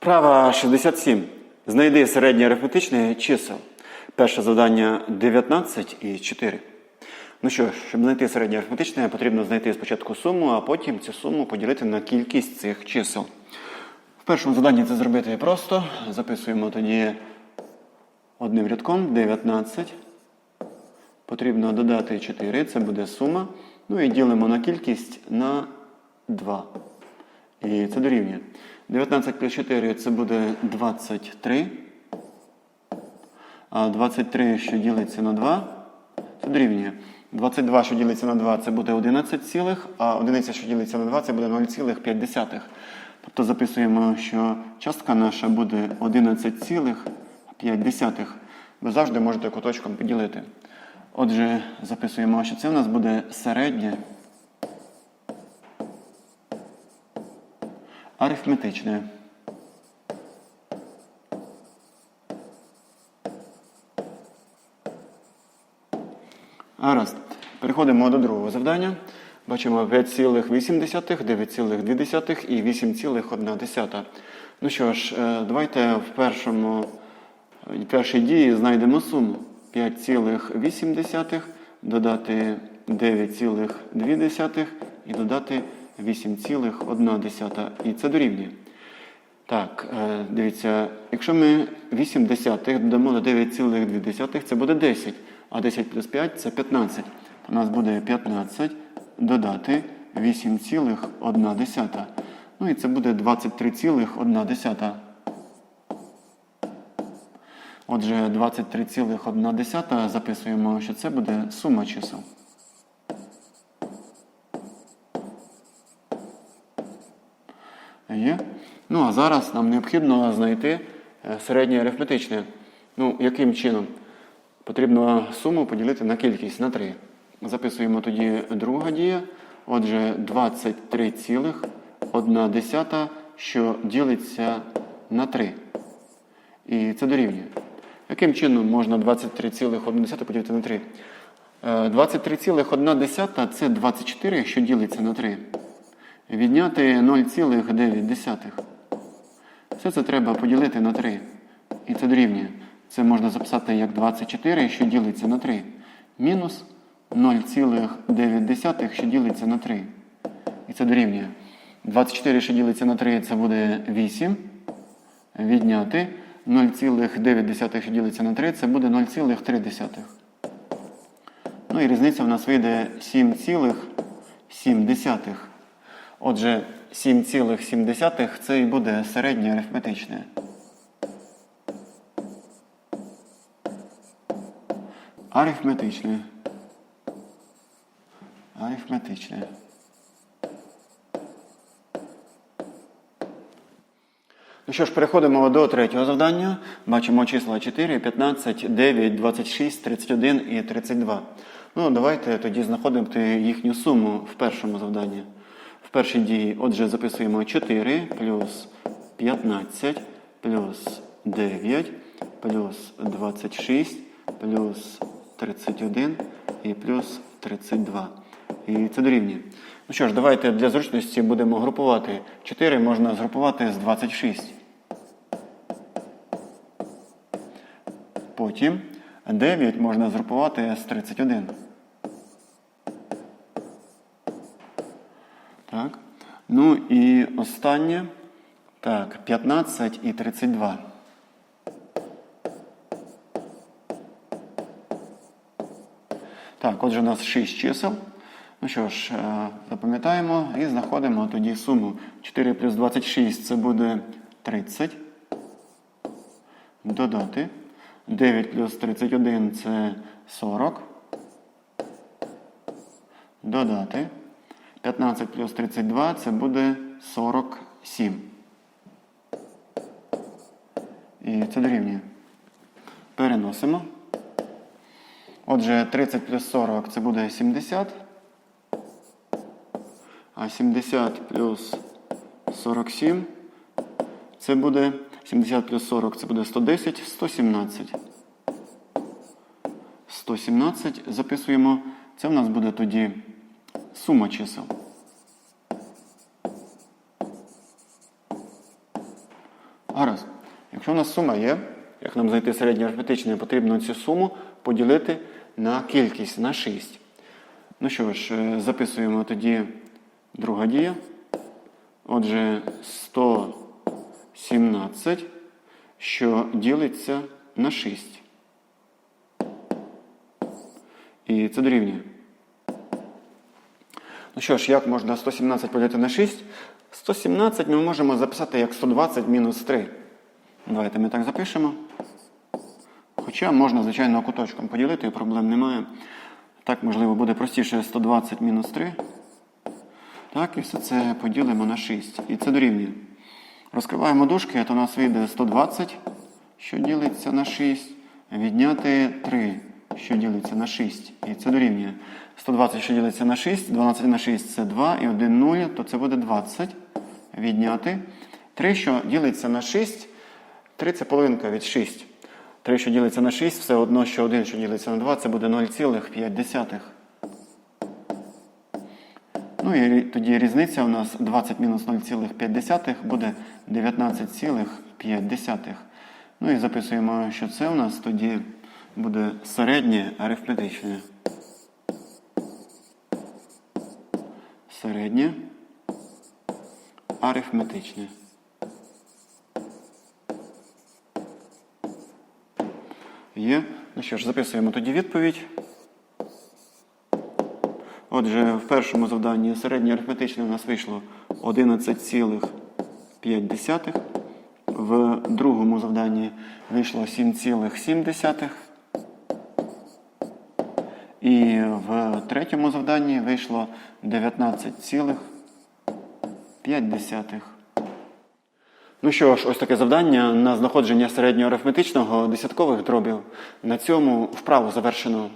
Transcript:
Вправа 67. Знайди середнє арифметичне чисел. Перше завдання 19 і 4. Ну що ж, щоб знайти середнє арифметичне, потрібно знайти спочатку суму, а потім цю суму поділити на кількість цих чисел. В першому заданні це зробити просто. Записуємо тоді одним рядком 19. Потрібно додати 4, це буде сума. Ну і ділимо на кількість на 2. І це дорівнює. 19 плюс 4 це буде 23. А 23, що ділиться на 2, це дорівнює. 22, що ділиться на 2, це буде 11 цілих, а 11, що ділиться на 2, це буде 0,5. Тобто записуємо, що частка наша буде 11,5. Ви завжди можете куточком поділити. Отже, записуємо, що це в нас буде середнє арифметичне. Гаразд. Переходимо до другого завдання. Бачимо 5,8, 9,2 і 8,1. Ну що ж, е, давайте в першому, в першій дії знайдемо суму. 5,8 додати 9,2 і додати 8,1. І це дорівнює. Так, е, дивіться, якщо ми 8 десятих додамо до 9,2, це буде 10. А 10 плюс 5 це 15. У нас буде 15 додати 8,1. Ну і це буде 23,1. Отже, 23,1 записуємо, що це буде сума чисел. Є. Ну, а зараз нам необхідно знайти е, середнє арифметичне. Ну, яким чином? Потрібно суму поділити на кількість на 3. Записуємо тоді друга дія. Отже, 23,1, що ділиться на 3. І це дорівнює. Яким чином можна 23,1 поділити на 3? Е, 23,1 це 24, що ділиться на 3. Відняти 0,9. Все це треба поділити на 3. І це дорівнює. Це можна записати як 24, що ділиться на 3. Мінус 0,9, що ділиться на 3. І це дорівнює. 24, що ділиться на 3, це буде 8. Відняти 0,9, що ділиться на 3, це буде 0,3. Ну і різниця в нас вийде 7,7. Отже, 7,7 це і буде середнє арифметичне. Арифметичне. Арифметичне. Ну що ж, переходимо до третього завдання. Бачимо числа 4, 15, 9, 26, 31 і 32. Ну, давайте тоді знаходимо їхню суму в першому завданні. В першій дії, отже, записуємо 4 плюс 15 плюс 9 плюс 26 плюс 31 і плюс 32. І це дорівнює. Ну що ж, давайте для зручності будемо групувати. 4 можна згрупувати з 26. Потім 9 можна згрупувати з 31. Так. Ну і останнє. Так, 15 і 32. Так, отже, у нас 6 чисел. Ну що ж, е, запам'ятаємо і знаходимо тоді суму. 4 плюс 26 це буде 30. Додати. 9 плюс 31 це 40. Додати. 15 плюс 32 це буде 47. І це дорівнює. Переносимо. Отже, 30 плюс 40 це буде 70. А 70 плюс 47 це буде 70 плюс 40 це буде 110, 117. 117 записуємо. Це в нас буде тоді сума чисел. гаразд. Якщо у нас сума є, як нам знайти середнє арифметичне, потрібно цю суму поділити на кількість, на 6. Ну що ж, е, записуємо тоді друга дія. Отже, 117, що ділиться на 6. І це дорівнює. Ну що ж, як можна 117 поділити на 6? 117 ми можемо записати як 120 мінус 3. Давайте ми так запишемо. Хоча можна, звичайно, куточком поділити, проблем немає. Так, можливо, буде простіше 120 мінус 3. Так, і все це поділимо на 6. І це дорівнює. Розкриваємо дужки, то у нас вийде 120, що ділиться на 6. Відняти 3, що ділиться на 6. І це дорівнює. 120, що ділиться на 6, 12 на 6 це 2 і 1 0, то це буде 20. Відняти. 3, що ділиться на 6, 3 це половинка від 6. 3, що ділиться на 6, все одно, що 1, що ділиться на 2, це буде 0,5. Ну і тоді різниця у нас 20 мінус 0,5 буде 19,5. Ну і записуємо, що це у нас тоді буде середнє арифметичне. Середнє арифметичне. Є. Ну що ж, записуємо тоді відповідь. Отже, в першому завданні середнє арифметичне у нас вийшло 11,5. В другому завданні вийшло 7,7. І в третьому завданні вийшло 19,5. Ну що ж, ось таке завдання на знаходження середньоарифметичного десяткових дробів. На цьому вправу завершено.